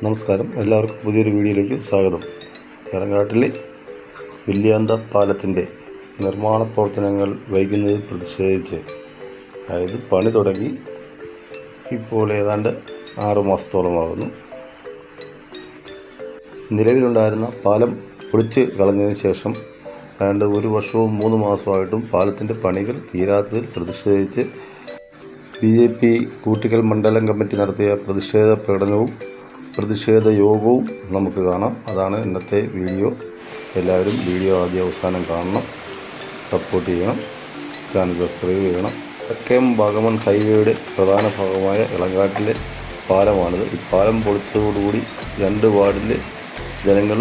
നമസ്കാരം. എല്ലാവർക്കും പുതിയൊരു വീഡിയോയിലേക്ക് സ്വാഗതം. എറങ്ങാട്ടിലെ വില്യാന്ത പാലത്തിന്റെ നിർമ്മാണ പ്രവർത്തനങ്ങൾ വൈകുന്നതിൽ പ്രതിഷേധിച്ച് അതായത് പണി തുടങ്ങി ഇപ്പോൾ ഏതാണ്ട് ആറു മാസത്തോളമാകുന്നു നിലവിലുണ്ടായിരുന്ന പാലം പൊളിച്ച് കളഞ്ഞതിന് ശേഷം ഏതാണ്ട് ഒരു വർഷവും മൂന്ന് മാസമായിട്ടും പാലത്തിന്റെ പണികൾ തീരാത്തതിൽ പ്രതിഷേധിച്ച് ബി ജെ പി കൂട്ടിക്കൽ മണ്ഡലം കമ്മിറ്റി നടത്തിയ പ്രതിഷേധ പ്രകടനവും പ്രതിഷേധ യോഗവും നമുക്ക് കാണാം. അതാണ് ഇന്നത്തെ വീഡിയോ. എല്ലാവരും വീഡിയോ ആദ്യ അവസാനം കാണണം. സപ്പോർട്ട് ചെയ്യണം. ചാനൽ സബ്സ്ക്രൈബ് ചെയ്യണം. തെക്കേം വാഗമൺ ഹൈവേയുടെ പ്രധാന ഭാഗമായ ഇളങ്കാട്ടിലെ പാലമാണിത്. ഈ പാലം പൊളിച്ചതോടുകൂടി രണ്ട് വാർഡിലെ ജനങ്ങൾ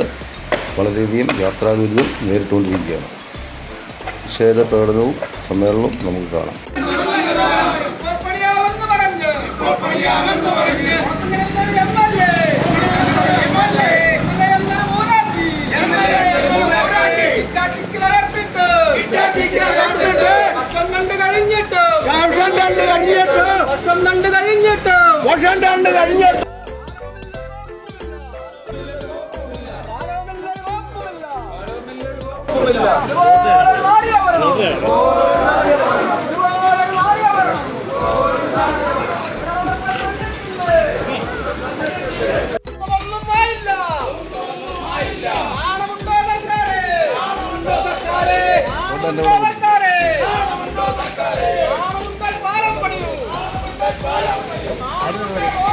വളരെയധികം യാത്രാ ദുരിതം നേരിട്ടുകൊണ്ടിരിക്കുകയാണ്. നിഷേധ പ്രകടനവും സമ്മേളനവും നമുക്ക് കാണാം പുറപ്പണിയാമെന്ന് പറഞ്ഞ് പുറപ്പണിയാമെന്ന് പറഞ്ഞ് വർഷം കണ്ട് കഴിഞ്ഞിട്ട് വർഷം രണ്ട് കഴിഞ്ഞിട്ട് വർഷം കണ്ട് കഴിഞ്ഞിട്ട് വർഷം രണ്ട് കഴിഞ്ഞിട്ട് ഇതുപോലെ മാറിയ വരണം. ഇതുപോലെ മാറിയ വരണം. ഒന്നും ആയില്ല. ആണമുണ്ടോ സർക്കാരെ? ആണമുണ്ടാൽ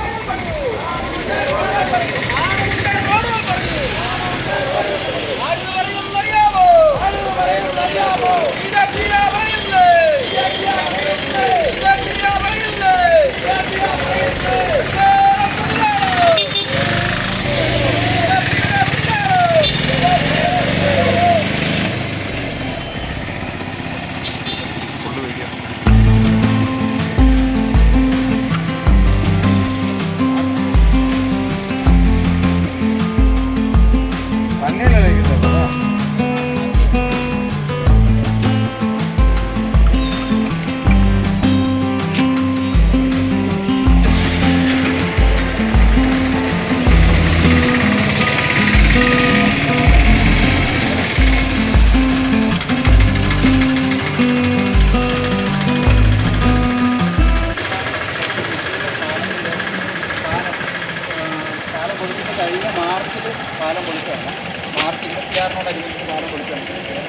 കഴിഞ്ഞ മാർച്ചിൽ പാലം പൊളിച്ചതാണ് മാർച്ച് ഇരുപത്തിയാറിനോടനുബന്ധിച്ച് പാലം പൊളിച്ചാണ്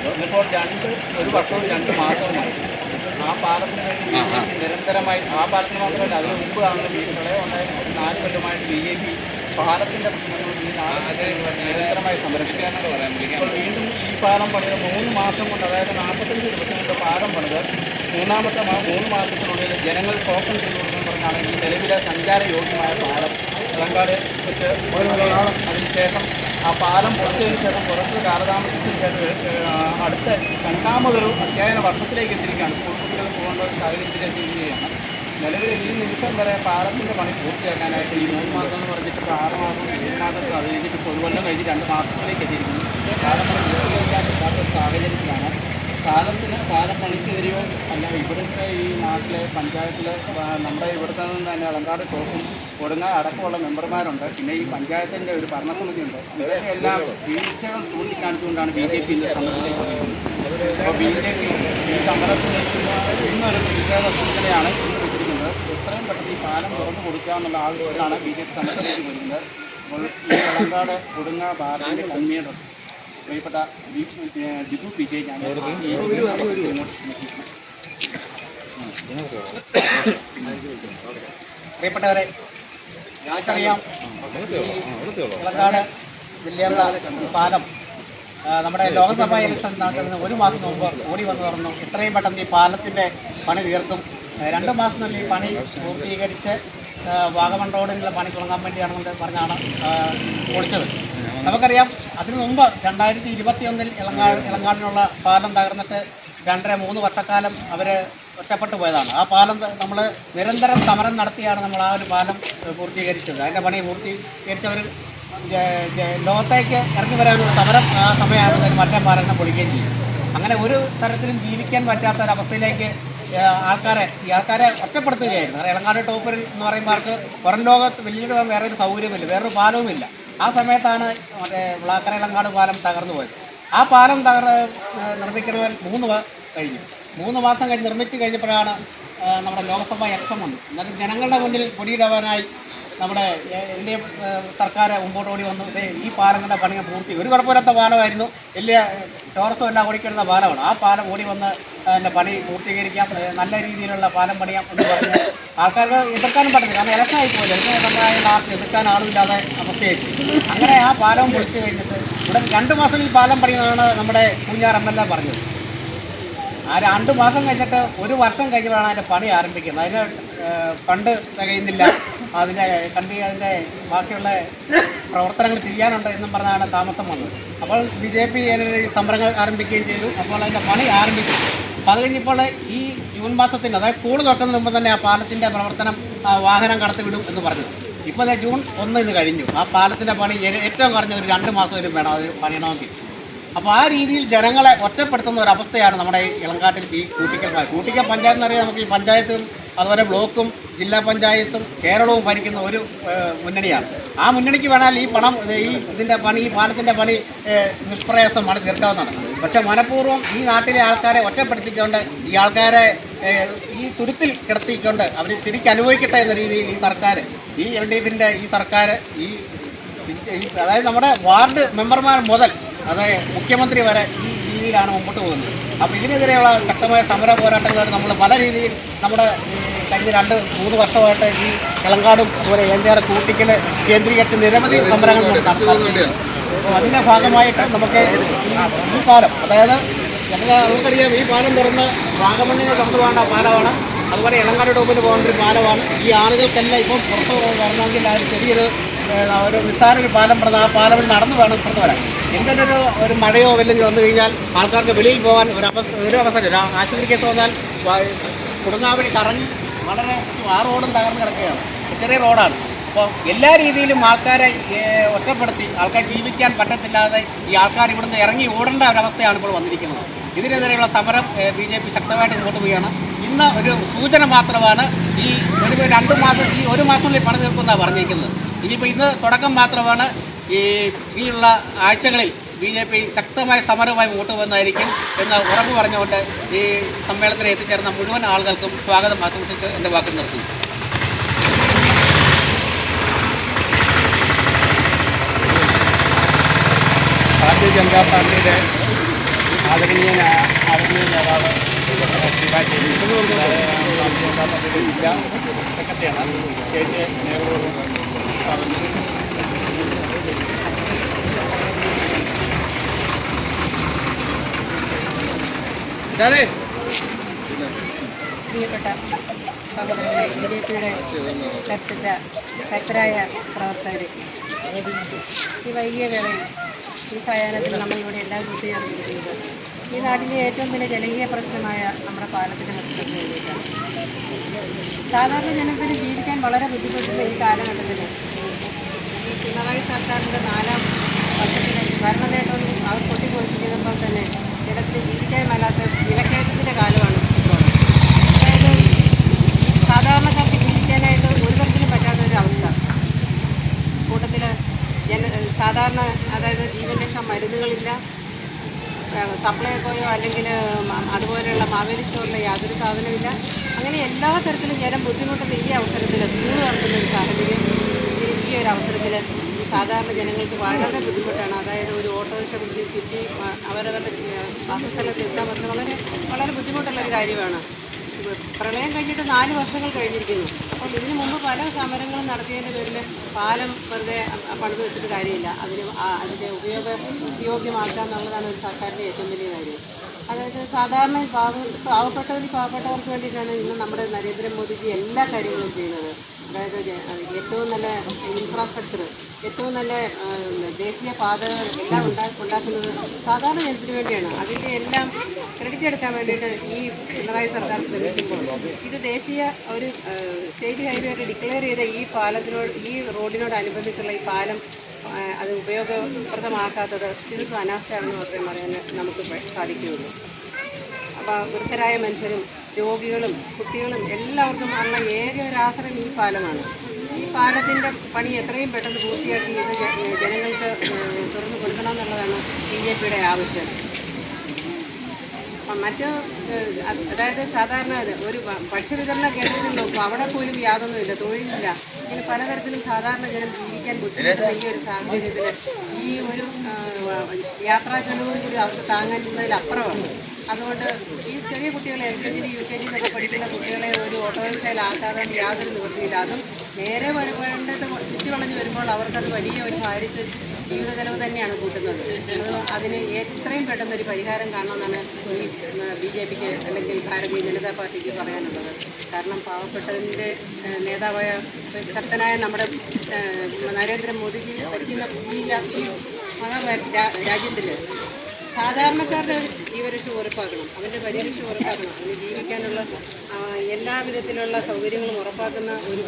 ഇന്നിപ്പോൾ രണ്ട് ഒരു വർഷവും രണ്ട് മാസവുമായി ആ. പാലത്തിന് വേണ്ടി നിരന്തരമായി ആ പാലത്തിന് മാത്രമല്ല അതിന് മുമ്പ് ആണ് ബി പ്രളയം ഉണ്ടായ ഒരു നാല് കൊല്ലമായിട്ട് ബി ജെ പി പാലത്തിന്റെ പ്രശ്നങ്ങൾ ഈ നാടിനെ നിരന്തരമായി സംരക്ഷിക്കാനാണ് പറയാൻ ഇപ്പോൾ വീണ്ടും ഈ പാലം പണിത് മൂന്ന് മാസം കൊണ്ട് അതായത് നാൽപ്പത്തഞ്ച് ദിവസം കൊണ്ട് പാലം പണിത് മൂന്നാമത്തെ മൂന്ന് മാസത്തിനുള്ളിൽ ജനങ്ങൾ ടോക്കൺ ചെയ്തു കൊടുക്കുന്നു പറഞ്ഞാണ് ഈ നിലവിലെ സഞ്ചാര യോഗ്യമായ പാലം തെലങ്കാട് വെച്ച് അതിനുശേഷം ആ പാലം പൊളിച്ചതിന് ശേഷം കുറച്ച് കാലതാമസത്തിന് ശേഷം അടുത്ത രണ്ടാമതൊരു അധ്യയന വർഷത്തിലേക്ക് എത്തിയിരിക്കുകയാണ്. സ്കൂൾ കുട്ടികൾ പോകേണ്ട ഒരു സാഹചര്യത്തിലേക്ക് എത്തിയിരിക്കുകയാണ്. നിലവിൽ ഈ നിമിഷം വരെ പാലത്തിന്റെ പണി പൂർത്തിയാക്കാനായിട്ട് ഈ മൂന്ന് മാസം എന്ന് പറഞ്ഞിട്ട് ആറ് മാസം ഏഴ് അത് കഴിഞ്ഞിട്ട് പൊതുവല്ലം കഴിഞ്ഞ് രണ്ട് മാസത്തിലേക്ക് എത്തിയിരിക്കുന്നു. പാലം കാലം ഒരു സാഹചര്യത്തിലാണ് കാലത്തിന് കാലം പണിക്കെതിരെയോ അല്ല ഇവിടുത്തെ ഈ നാട്ടിലെ പഞ്ചായത്തിലെ ആ, നമ്മുടെ ഇവിടുത്തെ നിന്ന് തന്നെ അലങ്കാട് ടോപ്പും കൊടുങ്ങാ അടക്കമുള്ള മെമ്പർമാരുണ്ട്. പിന്നെ ഈ പഞ്ചായത്തിന്റെ ഒരു ഭരണസമിതിയുണ്ട്. എല്ലാം വീഴ്ചകൾ ചൂണ്ടിക്കാണിച്ചുകൊണ്ടാണ് ബി ജെ പി സമരത്തിലേക്ക് അപ്പോൾ ബി ജെ പി ഈ സമരത്തിലേക്ക് ഇന്നൊരു പ്രതിഷേധ സൂചനയാണ് ഇന്ന് എത്രയും പെട്ടെന്ന് ഈ പാലം തുറന്നു കൊടുക്കുക എന്നുള്ള ആവശ്യത്തിലാണ് ബി ജെ പി സമരത്തിലേക്ക് വരുന്നത് അപ്പോൾ ഈ അലങ്കാട് കൊടുങ്ങ ബാറിന്റെ കൺവീനർ പ്രിയപ്പെട്ട ജിബു പി ജെ ഞാൻ. പ്രിയപ്പെട്ടവരെ ഇളങ്കാട് വെള്ളിയാള ഈ പാലം നമ്മുടെ ലോകസഭാ ഇലക്ഷൻ നടക്കുന്ന ഒരു മാസം മുമ്പ് ഓടി വന്നു തുറന്നു. എത്രയും പെട്ടെന്ന് ഈ പാലത്തിന്റെ പണി തീർത്തും. രണ്ട് മാസത്തിനുള്ളിൽ ഈ പണി പൂർത്തീകരിച്ച് വാഗമൺ റോഡിനുള്ള പണി തുടങ്ങാൻ വേണ്ടിയാണെന്ന് പറഞ്ഞാണ് ആ, പൊളിച്ചത്. നമുക്കറിയാം അതിനു മുമ്പ് രണ്ടായിരത്തി ഇരുപത്തിയൊന്നിൽ ഇളങ്ങാട് ഇളങ്ങാടിനുള്ള പാലം തകർന്നിട്ട് രണ്ടര മൂന്ന് വർഷക്കാലം അവർ ഒറ്റപ്പെട്ടു പോയതാണ്. ആ പാലം നമ്മൾ നിരന്തരം സമരം നടത്തിയാണ് നമ്മൾ ആ ഒരു പാലം പൂർത്തീകരിച്ചത്. അതിന്റെ പണി പൂർത്തീകരിച്ചവർ ലോകത്തേക്ക് ഇറങ്ങി വരാനുള്ള സമരം ആ സമയമാകുന്നതിന് മറ്റേ പാലം പൊളിക്കുകയും ചെയ്യും അങ്ങനെ ഒരു തരത്തിലും ജീവിക്കാൻ പറ്റാത്ത ഒരവസ്ഥയിലേക്ക് ആൾക്കാരെ ഈ ആൾക്കാരെ ഒറ്റപ്പെടുത്തുകയായിരുന്നു. ഇളങ്ങാട് ടോപ്പിൽ എന്ന് പറയുമ്പോൾ അവർക്ക് പുറം ലോകത്ത് വലിയൊരു വേറെ ഒരു സൗകര്യമില്ല വേറൊരു പാലവുമില്ല. ആ സമയത്താണ് മറ്റേ വിളാക്കര ഇളങ്ങാട് പാലം തകർന്നു പോയത്. ആ പാലം തകർ നിർമ്മിക്കുന്നവർ മൂന്ന് കഴിഞ്ഞു. മൂന്ന് മാസം കഴിഞ്ഞ് നിർമ്മിച്ച് കഴിഞ്ഞപ്പോഴാണ് നമ്മുടെ ലോക്സഭ എക്സം വന്നു. എന്നാലും ജനങ്ങളുടെ മുന്നിൽ കൊടിയിടവാനായി നമ്മുടെ എൽ ഡി എഫ് സർക്കാർ മുമ്പോട്ട് ഓടി വന്നു. ഈ പാലങ്ങളുടെ പണി പൂർത്തി. ഒരു കുഴപ്പമില്ലാത്ത പാലമായിരുന്നു. വലിയ ടോറസും എല്ലാം ഓടിക്കിടുന്ന പാലമാണ്. ആ പാലം ഓടി വന്ന് പണി പൂർത്തീകരിക്കാം. നല്ല രീതിയിലുള്ള പാലം പണിയാം എന്ന് പറഞ്ഞ് ആൾക്കാർക്ക് എതിർക്കാനും പറ്റില്ല കാരണം ഇലക്ഷൻ ആയി പോയി. ഇലക്ഷൻ സമയമായാലും നാട്ടിൽ എതിർക്കാൻ ആളുമില്ലാതെ അവസ്ഥയായി അങ്ങനെ ആ പാലം പൊളിച്ചു കഴിഞ്ഞിട്ട് ഇവിടെ രണ്ട് മാസം ഈ പാലം പണിയുന്നതാണ് നമ്മുടെ കുഞ്ഞാർ എം എൽ എ പറഞ്ഞത്. ആ രണ്ട് മാസം കഴിഞ്ഞിട്ട് ഒരു വർഷം കഴിഞ്ഞപ്പോഴാണ് അതിന്റെ പണി ആരംഭിക്കുന്നത്. അതിന് ഫണ്ട് തികയുന്നില്ല. അതിന്റെ കണ്ടി അതിന്റെ ബാക്കിയുള്ള പ്രവർത്തനങ്ങൾ ചെയ്യാനുണ്ട് എന്നും പറഞ്ഞാണ് താമസം വന്നത്. അപ്പോൾ ബി ജെ പി സമരങ്ങൾ ആരംഭിക്കുകയും ചെയ്തു. അപ്പോൾ അതിന്റെ പണി ആരംഭിച്ചു. അപ്പോൾ അത് കഴിഞ്ഞപ്പോൾ ഈ ജൂൺ മാസത്തിൽ അതായത് സ്കൂൾ തുറക്കുന്നതിന് മുമ്പ് തന്നെ ആ പാലത്തിന്റെ പ്രവർത്തനം വാഹനം കടത്തിവിടും എന്ന് പറഞ്ഞു. ഇപ്പോൾ ജൂൺ ഒന്ന് ഇന്ന് കഴിഞ്ഞു. ആ പാലത്തിന്റെ പണി ഏറ്റവും കുറഞ്ഞ ഒരു രണ്ട് മാസം വേണം അത് പണിയണമെങ്കിൽ. അപ്പോൾ ആ രീതിയിൽ ജനങ്ങളെ ഒറ്റപ്പെടുത്തുന്ന ഒരു അവസ്ഥയാണ് നമ്മുടെ ഇളങ്കാട്ടിൽ ഈ കൂട്ടിക്കൽ കൂട്ടിക്കൽ പഞ്ചായത്ത് എന്നറിയാം നമുക്ക് ഈ പഞ്ചായത്തും അതുപോലെ ബ്ലോക്കും ജില്ലാ പഞ്ചായത്തും കേരളവും ഭരിക്കുന്ന ഒരു മുന്നണിയാണ്. ആ മുന്നണിക്ക് വേണമെങ്കിൽ ഈ പണം ഈ ഇതിന്റെ പണി ഈ പാലത്തിന്റെ പണി നിഷ്പ്രയാസമാണ് തീർക്കാവുന്നതാണ്. പക്ഷേ മനഃപൂർവം ഈ നാട്ടിലെ ആൾക്കാരെ ഒറ്റപ്പെടുത്തിക്കൊണ്ട് ഈ ആൾക്കാരെ ഈ തുരുത്തിൽ കിടത്തിക്കൊണ്ട് അവർ ശരിക്കും അനുഭവിക്കട്ടെ എന്ന രീതിയിൽ ഈ സർക്കാർ ഈ എൽ ഡി എഫിന്റെ ഈ സർക്കാർ ഈ അതായത് നമ്മുടെ വാർഡ് മെമ്പർമാർ മുതൽ അതായത് മുഖ്യമന്ത്രി വരെ ഈ രീതിയിലാണ് മുമ്പോട്ട് പോകുന്നത്. അപ്പോൾ ഇതിനെതിരെയുള്ള ശക്തമായ സമര പോരാട്ടങ്ങളാണ് നമ്മൾ പല രീതിയിൽ നമ്മുടെ കഴിഞ്ഞ രണ്ട് മൂന്ന് വർഷമായിട്ട് ഈ കിളങ്കാടും അതുപോലെ ഏഞ്ചാറ് കൂട്ടിക്കൽ കേന്ദ്രീകരിച്ച് നിരവധി സമരങ്ങൾ നടത്തുന്നുണ്ട് അപ്പോൾ അതിന്റെ ഭാഗമായിട്ട് നമുക്ക് ഈ- പാലം അതായത് നമുക്ക് നമുക്കറിയാം ഈ പാലം തുറന്ന് വാഗമണ്ണിനെ തുറന്നു പോകേണ്ട പാലമാണ്. അതുപോലെ ഇളങ്കാട് ടോപ്പിന് പോകേണ്ട ഒരു പാലമാണ്. ഈ ആളുകൾക്കെല്ലാം ഇപ്പം പുറത്ത് വരണമെങ്കിൽ ആ ചെറിയൊരു ഒരു നിസ്സാര ഒരു പാലം പറഞ്ഞാൽ ആ പാലം നടന്ന് വേണം പുറത്ത് വരാൻ. എന്തെങ്കിലും ഒരു ഒരു മഴയോ വല്ലതും വന്നു കഴിഞ്ഞാൽ ആൾക്കാർക്ക് വെളിയിൽ പോകാൻ ഒരു അവസ്ഥ ഒരു അവസരം ഒരു ആശുപത്രി കേസ് വന്നാൽ കുടുങ്ങാവടി കറങ്ങി വളരെ ആ റോഡും തകർന്ന് കിടക്കുകയാണ്. ചെറിയ റോഡാണ്. അപ്പോൾ എല്ലാ രീതിയിലും ആൾക്കാരെ ഒറ്റപ്പെടുത്തി ആൾക്കാർ ജീവിക്കാൻ പറ്റത്തില്ലാതെ ഈ ആൾക്കാർ ഇവിടുന്ന് ഇറങ്ങി ഓടേണ്ട ഒരവസ്ഥയാണ് ഇപ്പോൾ വന്നിരിക്കുന്നത്. ഇതിനെതിരെയുള്ള സമരം ബി ജെ പി ശക്തമായിട്ട് പോവുകയാണ്. ഇന്ന് ഒരു സൂചന മാത്രമാണ് ഈ ഒരു രണ്ട് മാസം ഈ ഒരു മാസത്തിനുള്ളിൽ പണി തീർക്കുമെന്നാണ് പറഞ്ഞിരിക്കുന്നത്. ഇനിയിപ്പോൾ ഇന്ന് തുടക്കം മാത്രമാണ് ഈ ഇനിയുള്ള ആഴ്ചകളിൽ ബി ജെ പി ശക്തമായ സമരവുമായി മുമ്പോട്ട് എന്ന് ഉറപ്പ് പറഞ്ഞുകൊണ്ട് ഈ സമ്മേളനത്തിൽ എത്തിച്ചേർന്ന മുഴുവൻ ആളുകൾക്കും സ്വാഗതം ആശംസിച്ച് എന്റെ വാക്കിൽ നിർത്തുന്നു. ഭാരതീയ ജനതാ പാർട്ടിയുടെ ആദരണീയനായ ആദരണീയ നേതാവ് ശിവാജി ഭാരതീയ ജനതാ പാർട്ടിയുടെ ജില്ലാ സെക്രട്ടറിയാണ് സ്റ്റേറ്റ് നേതൃത്വം പ്രിയപ്പെട്ട സഹോദരങ്ങളെ ബി ജെ പിയുടെ കരുത്തരായ പ്രവർത്തകർ ഈ വൈകിയ വേളയിൽ ഈ സായാഹ്നത്തിൽ നമ്മളിവിടെ എല്ലാവരും ഒത്തുചേർന്നിരിക്കുന്നത് ഈ നാട്ടിലെ ഏറ്റവും വലിയ ജനകീയ പ്രശ്നമായ നമ്മുടെ പാലത്തിന്റെ പ്രശ്നത്തിന് സാധാരണ ജനത്തിന് ജീവിക്കാൻ വളരെ ബുദ്ധിമുട്ടുള്ള ഈ കാലഘട്ടത്തിൽ ഈ പിണറായി സർക്കാരിന്റെ നാലാം വർഷത്തിലെ ഭരണനേട്ടം അവർ കൊട്ടിക്കൊടുത്തിരിക്കുമ്പോൾ തന്നെ ജനത്തിന് ജീവിക്കാൻ മേലാത്ത വിലക്കയറ്റത്തിന്റെ കാലമാണ് ഇപ്പോൾ അതായത് സാധാരണക്കാർക്ക് ജീവിക്കാനായിട്ട് ഒരു തരത്തിലും പറ്റാത്ത ഒരു അവസ്ഥ കൂട്ടത്തിൽ ജന സാധാരണ അതായത് ജീവൻ രക്ഷാ മരുന്നുകളില്ല സപ്ലൈക്കോയോ അല്ലെങ്കിൽ അതുപോലെയുള്ള മാവേലി സ്റ്റോറിലെ യാതൊരു സാധനമില്ല അങ്ങനെ എല്ലാ തരത്തിലും ജനം ബുദ്ധിമുട്ടുന്ന ഈ അവസരത്തിൽ സ്കൂൾ നടക്കുന്ന ഒരു സാഹചര്യം ഈ- ഒരു അവസരത്തിൽ സാധാരണ ജനങ്ങൾക്ക് വളരെ ബുദ്ധിമുട്ടാണ്. അതായത് ഒരു ഓട്ടോറിക്ഷ പിടിച്ച് ചുറ്റി അവരവരുടെ വാസസ്ഥലത്ത് എത്താൻ പറ്റുന്ന വളരെ വളരെ ബുദ്ധിമുട്ടുള്ളൊരു കാര്യമാണ്. പ്രളയം കഴിഞ്ഞിട്ട് നാല് വർഷങ്ങൾ കഴിഞ്ഞിരിക്കുന്നു. അപ്പോൾ ഇതിനു മുമ്പ് പല സമരങ്ങളും നടത്തിയതിന്റെ പേരിൽ പാലം വെറുതെ പണിത് വെച്ചിട്ട് കാര്യമില്ല. അതിന് അതിന്റെ ഉപയോഗ യോഗ്യമാക്കുക എന്നുള്ളതാണ് ഒരു സർക്കാരിന്റെ ഏറ്റവും വലിയ കാര്യം. അതായത് സാധാരണ പാവ പാവപ്പെട്ടവർ പാവപ്പെട്ടവർക്ക് വേണ്ടിയിട്ടാണ് ഇന്ന് നമ്മുടെ നരേന്ദ്രമോദിജി എല്ലാ കാര്യങ്ങളും ചെയ്യുന്നത്. അതായത് ഏറ്റവും നല്ല ഇൻഫ്രാസ്ട്രക്ചർ ഏറ്റവും നല്ല ദേശീയ പാതകൾ എല്ലാം ഉണ്ടാ ഉണ്ടാക്കുന്നത് സാധാരണ ജനത്തിന് വേണ്ടിയാണ്. അതിന്റെ എല്ലാം ക്രെഡിറ്റ് എടുക്കാൻ വേണ്ടിയിട്ട് ഈ പിണറായി സർക്കാർ ശ്രമിക്കുമ്പോൾ ഇത് ദേശീയ ഒരു സ്റ്റേറ്റ് ഹൈവേ ആയിട്ട് ഡിക്ലെയർ ചെയ്ത ഈ പാലത്തിനോട് ഈ റോഡിനോടനുബന്ധിച്ചുള്ള ഈ പാലം അത് ഉപയോഗപ്രദമാക്കാത്തത് തീർത്തും അനാസ്ഥയാണെന്ന് മാത്രമേ പറയാൻ നമുക്ക് സാധിക്കുകയുള്ളൂ. വൃദ്ധരായ മനുഷ്യരും രോഗികളും കുട്ടികളും എല്ലാവർക്കും ഉള്ള ഏറെ ഒരു ആശ്രയം ഈ പാലമാണ്. ഈ പാലത്തിന്റെ പണി എത്രയും പെട്ടെന്ന് പൂർത്തിയാക്കി ഇത് ജനങ്ങൾക്ക് തുറന്ന് കൊടുക്കണമെന്നുള്ളതാണ് ബി ജെ പിയുടെ ആവശ്യം. മറ്റ് അതായത് സാധാരണ ഒരു ഭക്ഷ്യവിതരണ കേന്ദ്രത്തിൽ നോക്കും അവിടെ പോലും യാതൊന്നുമില്ല തൊഴിലില്ല. ഇങ്ങനെ പലതരത്തിലും സാധാരണ ജനം ജീവിക്കാൻ ബുദ്ധിമുട്ടുന്ന ഈ ഒരു സാഹചര്യത്തിൽ ഈ ഒരു യാത്രാ ചെലവും കൂടി അവർക്ക് താങ്ങാനുള്ളതിലപ്പുറമാണ് അതുകൊണ്ട് ഈ ചെറിയ കുട്ടികളെ L K G U K ജിയിലൊക്കെ പഠിക്കുന്ന കുട്ടികളെ ഒരു ഓട്ടോറിക്ഷയിലാക്കാതെ യാതൊരു നിവൃത്തിയില്ല. അതും നേരെ വേണ്ടത് ചുറ്റി വളഞ്ഞ് വരുമ്പോൾ അവർക്കത് വലിയ ഒരു ഭാരിച്ച് ജീവിത ചെലവ് തന്നെയാണ് കൂട്ടുന്നത്. അത് അതിന് എത്രയും പെട്ടെന്ന് ഒരു പരിഹാരം കാണണമെന്നാണ് ഈ ബി ജെ പിക്ക് അല്ലെങ്കിൽ ഭാരതീയ ജനതാ പാർട്ടിക്ക് പറയാനുള്ളത്. കാരണം പാവപ്പെട്ടതിന്റെ നേതാവായ ശക്തനായ നമ്മുടെ നരേന്ദ്രമോദിജി ഭരിക്കുന്ന ഈ മഹാ രാജ്യത്തിൽ സാധാരണക്കാരുടെ ജീവരക്ഷ ഉറപ്പാക്കണം. അവന്റെ പരിരക്ഷ ഉറപ്പാക്കണം. അവന് ജീവിക്കാനുള്ള എല്ലാ വിധത്തിലുള്ള സൗകര്യങ്ങളും ഉറപ്പാക്കുന്ന ഒരു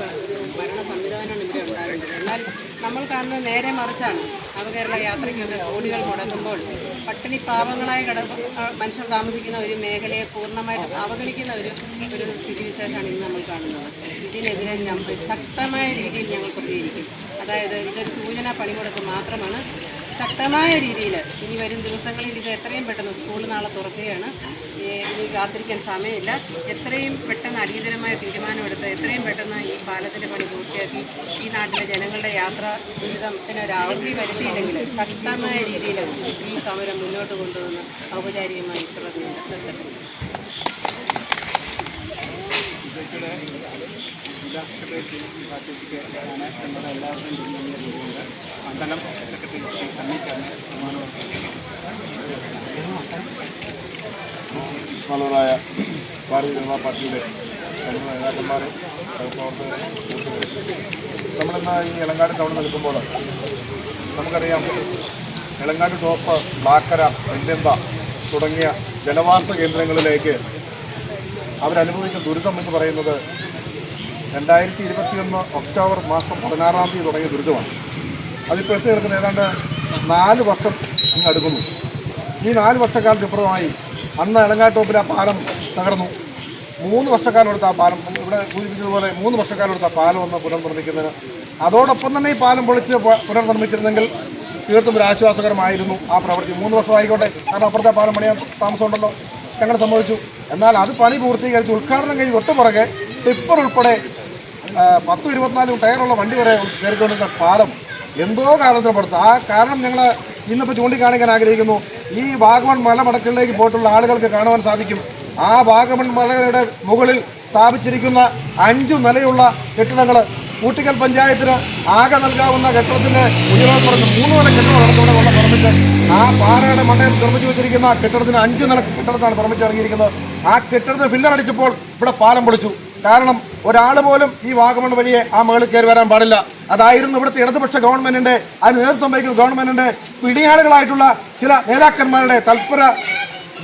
ഭരണ സംവിധാനമാണ് ഇവിടെ ഉണ്ടാകേണ്ടത്. എന്നാൽ നമ്മൾ കാണുന്നത് നേരെ മറിച്ചാണ്. നവകേരള യാത്രയ്ക്കൊക്കെ കോടികൾ മുടങ്ങുമ്പോൾ പട്ടിണി പാവങ്ങളായി കട മനുഷ്യർ താമസിക്കുന്ന ഒരു മേഖലയെ പൂർണമായിട്ട് അവഗണിക്കുന്ന ഒരു ഒരു സ്ഥിതിവിശേഷമാണ് ഇന്ന് നമ്മൾ കാണുന്നത്. ഇതിനെതിരെ നമ്മൾ ശക്തമായ രീതിയിൽ ഞങ്ങൾ പ്രതികരിക്കും. അതായത് ഇതൊരു സൂചനാ പണിമുടക്ക് മാത്രമാണ്. ശക്തമായ രീതിയിൽ ഇനി വരും ദിവസങ്ങളിൽ ഇത് എത്രയും പെട്ടെന്ന് സ്കൂൾ നാളെ തുറക്കുകയാണ്. ഇനി കാത്തിരിക്കാൻ സമയമില്ല. എത്രയും പെട്ടെന്ന് അടിയന്തരമായ തീരുമാനമെടുത്ത് എത്രയും പെട്ടെന്ന് ഈ പാലത്തിന്റെ പണി പൂർത്തിയാക്കി ഈ നാട്ടിലെ ജനങ്ങളുടെ യാത്ര ദുരിതത്തിന് ഒരു അവധി വരുത്തിയില്ലെങ്കിൽ ശക്തമായ രീതിയിൽ ഈ സമരം മുന്നോട്ട് കൊണ്ടുവന്ന് ഔപചാരികമായി തുടങ്ങുന്നുണ്ട് ബിജെപിയുടെ ജില്ലാ സെക്രട്ടറി പാർട്ടിക്ക് ഞാൻ നമ്മുടെ പിന്തുണയുണ്ട് മണ്ഡലം സെക്രട്ടറി ശ്രീ സണ്ണീച്ചറിനെ ഭാരതീയ ജനതാ പാർട്ടിയുടെ കഴിഞ്ഞ നേതാക്കന്മാരെ പ്രവർത്തകരെ നമ്മളിന്ന് ഈ ഇളങ്കാട് ടൗൺ നിൽക്കുമ്പോൾ നമുക്കറിയാം ഇളങ്കാട് ടോപ്പ് ബ്ലാക്കര വെല്ലന്ത തുടങ്ങിയ ജനവാസ കേന്ദ്രങ്ങളിലേക്ക് അവരനുഭവിച്ച ദുരിതം എന്ന് പറയുന്നത് രണ്ടായിരത്തി ഇരുപത്തിയൊന്ന് ഒക്ടോബർ മാസം പതിനാറാം തീയതി തുടങ്ങിയ ദുരിതമാണ്. അതിപ്പോൾ എത്തി കിടക്കുന്ന ഏതാണ്ട് നാല് വർഷം അങ്ങ് അടുക്കുന്നു. ഈ നാല് വർഷക്കാലത്ത് ഇപ്പുറമായി അന്ന് ഇളങ്ങാട്ടോപ്പിൽ ആ പാലം തകർന്നു. മൂന്ന് വർഷക്കാലം എടുത്ത ആ പാലം ഇവിടെ സൂചിപ്പിച്ചതുപോലെ മൂന്ന് വർഷക്കാലം എടുത്ത ആ പാലം ഒന്ന് പുനർനിർമ്മിക്കുന്നതിന് അതോടൊപ്പം തന്നെ ഈ പാലം പൊളിച്ച് പുനർനിർമ്മിച്ചിരുന്നെങ്കിൽ തീർത്തും ഒരു ആശ്വാസകരമായിരുന്നു ആ പ്രവൃത്തി. മൂന്ന് വർഷം ആയിക്കോട്ടെ കാരണം അപ്പുറത്തെ പാലം പണിയാൻ താമസമുണ്ടല്ലോ. ഞങ്ങൾ സംഭവിച്ചു. എന്നാൽ അത് പണി പൂർത്തീകരിച്ച് ഉദ്ഘാടനം കഴിഞ്ഞ് തൊട്ട് പുറകെ ടിപ്പർ ഉൾപ്പെടെ പത്തും ഇരുപത്തിനാലും ടയറുള്ള വണ്ടി വരെ കയറിക്കൊണ്ടിരുന്ന പാലം എന്തോ കാരണത്തിന് പുറത്ത് ആ കാരണം ഞങ്ങൾ ഇന്നിപ്പോൾ ചൂണ്ടിക്കാണിക്കാൻ ആഗ്രഹിക്കുന്നു. ഈ വാഗമൺ മലമടക്കിലേക്ക് പോയിട്ടുള്ള ആളുകൾക്ക് കാണുവാൻ സാധിക്കും. ആ വാഗമൺ മലയുടെ മുകളിൽ സ്ഥാപിച്ചിരിക്കുന്ന അഞ്ചു നിലയുള്ള കെട്ടിടങ്ങൾ കൂട്ടിക്കൽ പഞ്ചായത്തിന് ആകെ നൽകാവുന്ന കെട്ടിടത്തിന്റെ ഉയരം കുറഞ്ഞ് മൂന്ന് നില കെട്ടിടമാണ് ഇവിടെ നിർമ്മിച്ച് ആ പാറയുടെ മണ്ണയിൽ നിർമ്മിച്ചു വെച്ചിരിക്കുന്ന കെട്ടിടത്തിന് അഞ്ച് നില കെട്ടിടത്താണ് നിർമ്മിച്ചിറങ്ങിയിരിക്കുന്നത് ആ കെട്ടിടത്തിന് ഫില്ലർ അടിച്ചപ്പോൾ ഇവിടെ പാലം പൊളിച്ചു. കാരണം ഒരാൾ പോലും ഈ വാഗമൺ വഴിയെ ആ മുകളിൽ കയറി വരാൻ പാടില്ല. അതായിരുന്നു ഇവിടുത്തെ ഇടതുപക്ഷ ഗവൺമെന്റിന്റെ അതിന് നേതൃത്വം വഹിക്കുന്ന ഗവൺമെന്റിന്റെ പിടിയാളുകളായിട്ടുള്ള ചില നേതാക്കന്മാരുടെ തൽപര